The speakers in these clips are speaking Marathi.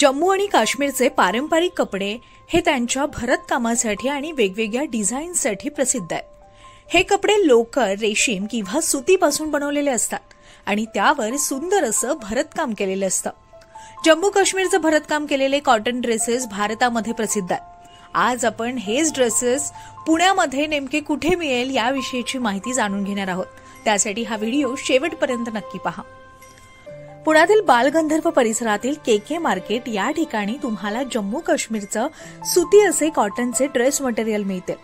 जम्मू आणि काश्मीरचे पारंपरिक कपडे हे त्यांच्या भरतकामासाठी आणि वेगवेगळ्या डिझाईन्ससाठी प्रसिद्ध आहेत. हे कपडे लोकर रेशीम किंवा सुतीपासून बनवलेले असतात आणि त्यावर सुंदर असं भरतकाम केलेलं असतं. जम्मू काश्मीरचं भरतकाम केलेले कॉटन ड्रेसेस भारतामध्ये प्रसिद्ध आहेत. आज आपण हेच ड्रेसेस पुण्यामध्ये नेमके कुठे मिळेल याविषयीची माहिती जाणून घेणार आहोत. त्यासाठी हा व्हिडिओ शेवटपर्यंत नक्की पहा. पुण्यातील बालगंधर्व परिसरातील के के मार्केट या ठिकाणी तुम्हाला जम्मू काश्मीरचं सुती असे कॉटनचे ड्रेस मटेरियल मिळते.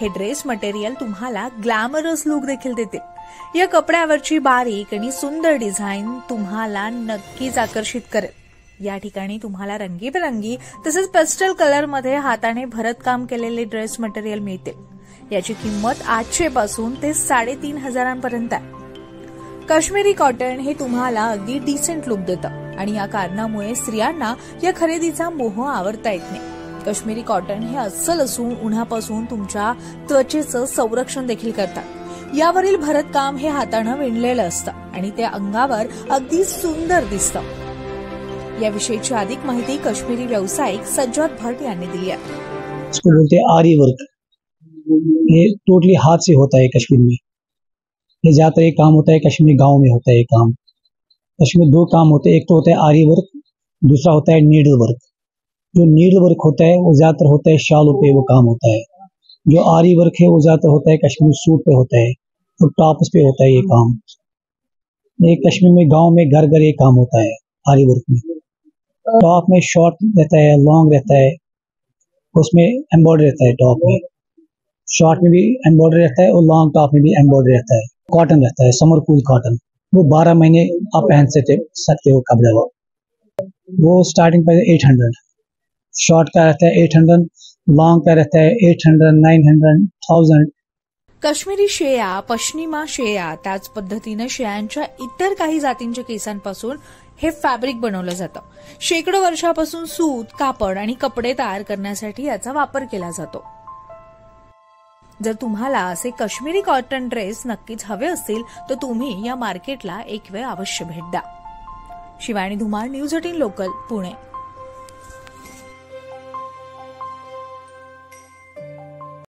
हे ड्रेस मटेरियल तुम्हाला ग्लॅमरस लुक देखील देते. या कपड्यावरची बारीक आणि सुंदर डिझाईन तुम्हाला नक्कीच आकर्षित करेल. या ठिकाणी तुम्हाला रंगीबेरंगी तसेच पेस्टल कलरमध्ये हाताने भरतकाम केलेले ड्रेस मटेरियल मिळते. याची किंमत आठशे पासून ते साडेतीन हजारांपर्यंत आहे. काश्मीरी कॉटन हे तुम्हाला अगदी डिसेंट लुक देतं. आणि या कारणामुळे स्त्रियांना या खरेदीचा मोह आवरता येत नाही. काश्मीरी कॉटन हे अस्सल असून उन्हापासून तुमच्या त्वचेचं संरक्षण देखील करतात. यावरील भरतकाम हे हातानं विणलेलं असतं आणि ते अंगावर अगदी सुंदर दिसतं. याविषयीची अधिक माहिती काश्मीरी व्यावसायिक सज्जाद भट यांनी दिली आहे. इसको बोलते हैं आरी वर्क ये टोटली हाथ से होता है कश्मीर में ये ज़्यादातर एक काम होता है, कश्मीर गाँव में होता है ये काम। कश्मीर दो काम होते हैं, एक तो होता है आरी वर्क, दूसरा होता है नीडल वर्क। जो नीडल वर्क होता है, वो ज़्यादातर होता है शालों पे वो काम होता है। जो आरी वर्क है, वो ज़्यादातर होता है कश्मीर सूट पे होता है, और टॉप्स पे होता है ये काम। ये कश्मीर में, गाँव में घर घर ये काम होता है, आरी वर्क में। टॉप में शॉर्ट रहता है, लॉन्ग रहता है, उसमें एम्ब्रॉयडरी रहता है टॉप में। शॉर्ट में भी एम्ब्रॉयडरी रहता है, और लॉन्ग टॉप में भी एम्ब्रॉयडरी रहता है। कॉटन रहता है समर कूल कॉटन वो बारह महीने आप पहन सकते सकते हो कपड़े वो। वो स्टार्टिंग पर एट हंड्रेड शॉर्ट का रहता है एट हंड्रेड लॉन्ग का रहता है eight hundred nine hundred thousand Kashmiri शेळ्या पश्चिमा शेळ्या त्याच पद्धतीनं शेळ्यांच्या इतर काही जातींच्या केसांपासून हे फॅब्रिक बनवलं जातं. शेकडो वर्षापासून सूत कापड आणि कपडे तयार करण्यासाठी याचा वापर केला जातो. जर तुम्हाला असे काश्मीरी कॉटन ड्रेस नक्कीच हवे असतील तर तुम्ही या मार्केटला एक वेळ अवश्य भेट द्या. Shivani Dhumal news eighteen local Pune.